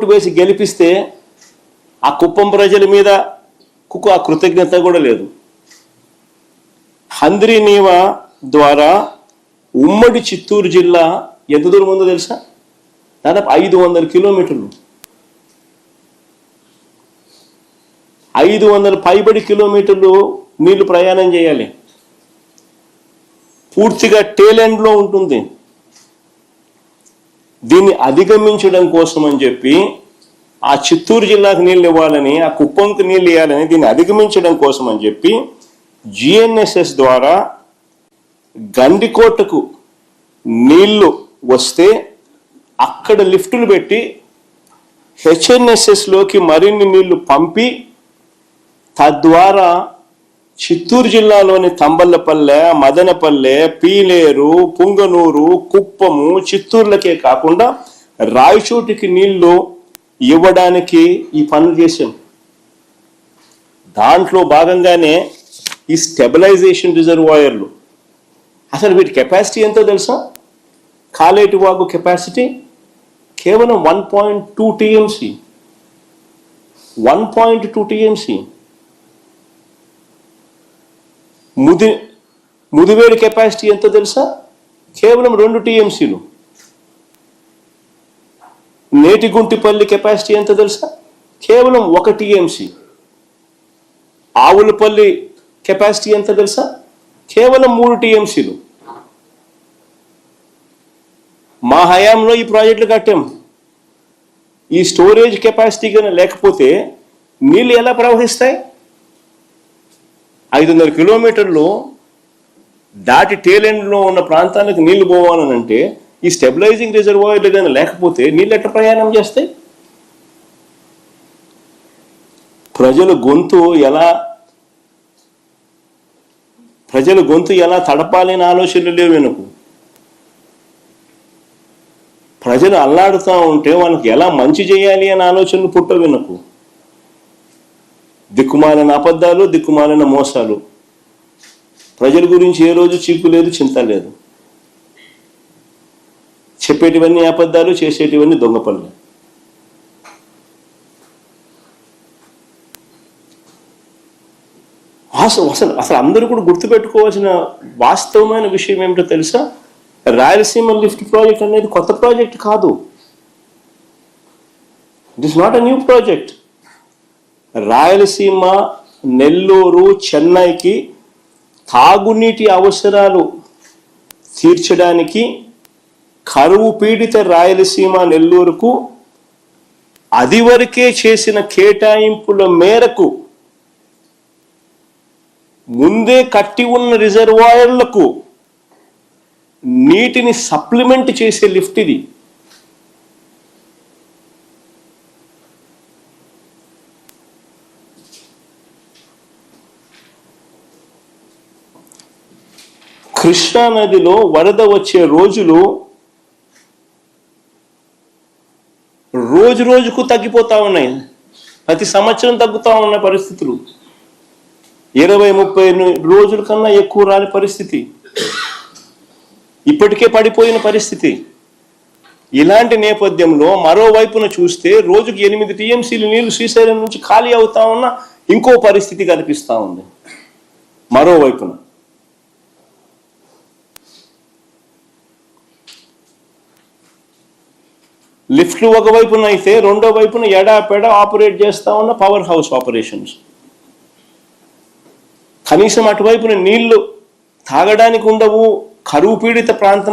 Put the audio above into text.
Vote వేసి గెలిపిస్తే ఆ కుప్పం ప్రజల మీద కుకు ఆ కృతజ్ఞత కూడా లేదు. హంద్రి నీవా ద్వారా ఉమ్మడి చిత్తూరు జిల్లా ఎంత దూరం ఉందో తెలుసా? దాదాపు ఐదు వందల కిలోమీటర్లు. ఐదు వందల పైబడి కిలోమీటర్లు నీళ్ళు ప్రయాణం చేయాలి. పూర్తిగా టేలెండ్లో ఉంటుంది. దీన్ని అధిగమించడం కోసం అని చెప్పి ఆ చిత్తూరు జిల్లాకు నీళ్ళు ఇవ్వాలని ఆ కుప్పంకు నీళ్ళు ఇవ్వాలని దీన్ని అధిగమించడం కోసం అని చెప్పి జిఎన్ఎస్ఎస్ ద్వారా గండికోటకు నీళ్ళు వస్తే అక్కడ లిఫ్టులు పెట్టి హెచ్ఎన్ఎస్ఎస్లోకి మరిన్ని నీళ్ళు పంపి తద్వారా చిత్తూరు జిల్లాలోని తంబల్లపల్లె మదనపల్లె పీలేరు పుంగనూరు కుప్పము చిత్తూరులకే కాకుండా రాయచోటికి నీళ్ళు ఇవ్వడానికి ఈ పనులు చేశాం. దాంట్లో భాగంగానే ఈ స్టెబిలైజేషన్ రిజర్వాయర్లు. అసలు వీటి కెపాసిటీ ఎంతో తెలుసా? కాలేటి వాగు కెపాసిటీ కేవలం one point two TMC. One point two TMC. ముది ముదివేడి capacity ఎంతో తెలుసా? కేవలం రెండు టీఎంసీలు. నేటిగుంటిపల్లి కెపాసిటీ ఎంత తెలుసా? కేవలం ఒక టీఎంసీ. ఆవులపల్లి కెపాసిటీ ఎంత తెలుసా? కేవలం మూడు టీఎంసీలు. మా హయాంలో ఈ ప్రాజెక్టులు కట్టాం. ఈ స్టోరేజ్ కెపాసిటీ కానీ లేకపోతే నీళ్ళు ఎలా ప్రవహిస్తాయి? ఐదు వందల కిలోమీటర్లు దాటి టేలెండ్లో ఉన్న ప్రాంతానికి నీళ్ళు పోవాలని అంటే ఈ స్టెబిలైజింగ్ రిజర్వాయర్లు కానీ లేకపోతే నీళ్ళు ఎట్లా ప్రయాణం చేస్తాయి? ప్రజల గొంతు ఎలా ప్రజల గొంతు ఎలా తడపాలి అనే ఆలోచనలు లేవు వెనుకు ప్రజలు అల్లాడుతూ ఉంటే వాళ్ళకి ఎలా మంచి చేయాలి అనే ఆలోచనలు పుట్ట వెనుకు దిక్కుమాలిన అబద్ధాలు దిక్కుమాలిన మోసాలు. ప్రజల గురించి ఏ రోజు చీకు లేదు చింత లేదు. చెప్పేటివన్నీ అబద్ధాలు చేసేటివన్నీ దొంగ పనులు. అసలు అసలు అసలు అందరూ కూడా గుర్తుపెట్టుకోవాల్సిన వాస్తవమైన విషయం ఏమిటో తెలుసా? రాయలసీమ లిఫ్ట్ ప్రాజెక్ట్ అనేది కొత్త ప్రాజెక్ట్ కాదు. It is not a new project Rayalaseema Nellore చెన్నైకి తాగునీటి అవసరాలు తీర్చడానికి కరువు పీడిత రాయలసీమ నెల్లూరుకు అదివరకే చేసిన కేటాయింపుల మేరకు ముందే కట్టి ఉన్న రిజర్వాయర్లకు నీటిని సప్లిమెంట్ చేసే లిఫ్ట్ ఇది. కృష్ణా నదిలో వరద వచ్చే రోజులు రోజు రోజుకు తగ్గిపోతా ఉన్నాయి. ప్రతి సంవత్సరం తగ్గుతూ ఉన్న పరిస్థితులు. ఇరవై ముప్పై రోజుల కన్నా ఎక్కువ రాని పరిస్థితి. ఇప్పటికే పడిపోయిన పరిస్థితి. ఇలాంటి నేపథ్యంలో మరోవైపున చూస్తే రోజుకి ఎనిమిది టీఎంసీలు నీళ్ళు శ్రీశైలం నుంచి ఖాళీ అవుతా ఉన్న ఇంకో పరిస్థితి కనిపిస్తూ ఉంది. మరోవైపున. లిఫ్ట్లు ఒకవైపున అయితే రెండో వైపున ఎడాపెడ ఆపరేట్ చేస్తా ఉన్న పవర్ హౌస్ ఆపరేషన్స్. కనీసం అటువైపున నీళ్ళు తాగడానికి ఉండవు కరువు పీడిత ప్రాంతం